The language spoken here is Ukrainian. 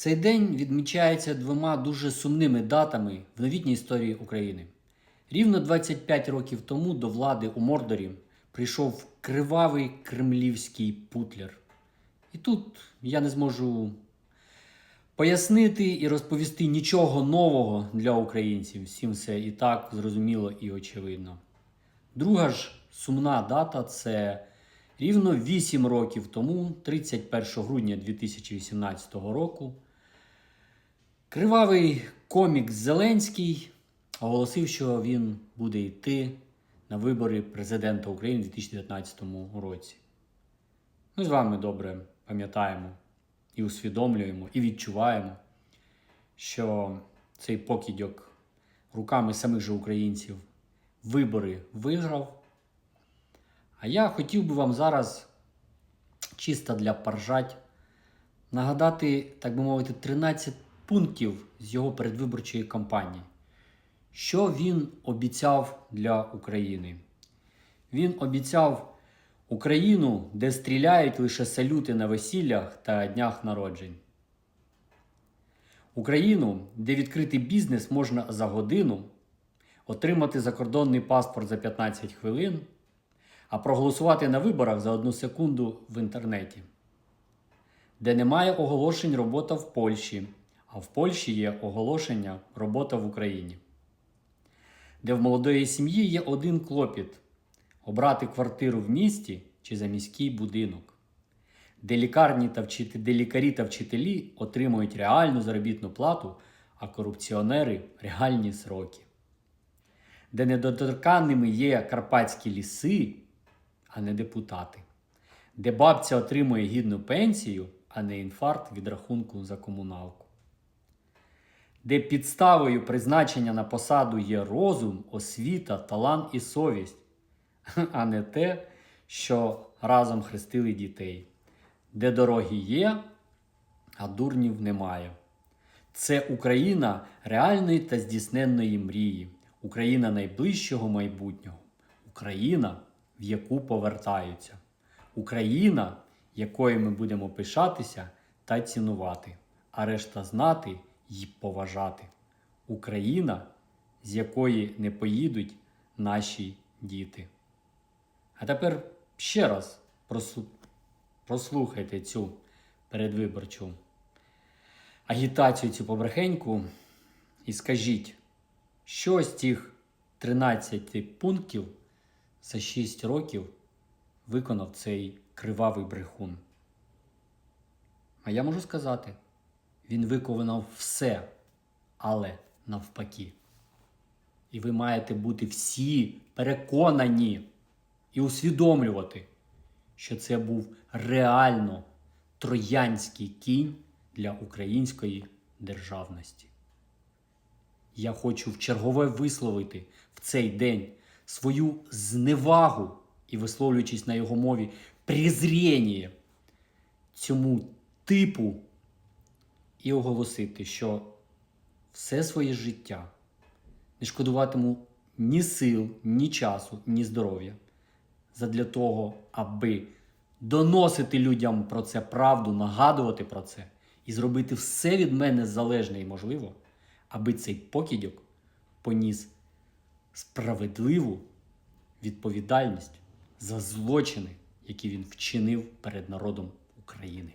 Цей день відмічається двома дуже сумними датами в новітній історії України. Рівно 25 років тому до влади у Мордорі прийшов кривавий кремлівський путлер. І тут я не зможу пояснити і розповісти нічого нового для українців. Всім все і так зрозуміло і очевидно. Друга ж сумна дата це рівно 8 років тому, 31 грудня 2018 року. Кривавий комік Зеленський оголосив, що він буде йти на вибори президента України у 2019 році. Ми з вами добре пам'ятаємо і усвідомлюємо, і відчуваємо, що цей покидьок руками самих же українців вибори виграв. А я хотів би вам зараз, чисто для поржать, нагадати, так би мовити, 13 пунктів з його передвиборчої кампанії. Що він обіцяв для України? Він обіцяв Україну, де стріляють лише салюти на весіллях та днях народжень. Україну, де відкрити бізнес можна за годину, отримати закордонний паспорт за 15 хвилин, а проголосувати на виборах за одну секунду в інтернеті, де немає оголошень робота в Польщі, а в Польщі є оголошення робота в Україні, де в молодої сім'ї є один клопіт обрати квартиру в місті чи за міський будинок, де лікарні та вчити, де лікарі та вчителі отримують реальну заробітну плату, а корупціонери реальні сроки, де недоторканними є карпатські ліси, а не депутати, де бабця отримує гідну пенсію, а не інфаркт від рахунку за комуналку, де підставою призначення на посаду є розум, освіта, талант і совість, а не те, що разом хрестили дітей, де дороги є, а дурнів немає. Це Україна реальної та здійсненної мрії, Україна найближчого майбутнього, Україна, в яку повертаються, Україна, якою ми будемо пишатися та цінувати, а решта знати й поважати. Україна, з якої не поїдуть наші діти. А тепер ще раз прослухайте цю передвиборчу агітацію, цю побрехеньку, і скажіть, що з цих 13 пунктів за 6 років виконав цей кривавий брехун? А я можу сказати, він виконав все, але навпаки. І ви маєте бути всі переконані і усвідомлювати, що це був реально троянський кінь для української державності. Я хочу в чергове висловити в цей день свою зневагу і висловлюючись на його мові презріння цьому типу і оголосити, що все своє життя не шкодуватиму ні сил, ні часу, ні здоров'я задля того, аби доносити людям про це правду, нагадувати про це і зробити все від мене залежне і можливо, аби цей покидьок поніс справедливу відповідальність за злочини, які він вчинив перед народом України.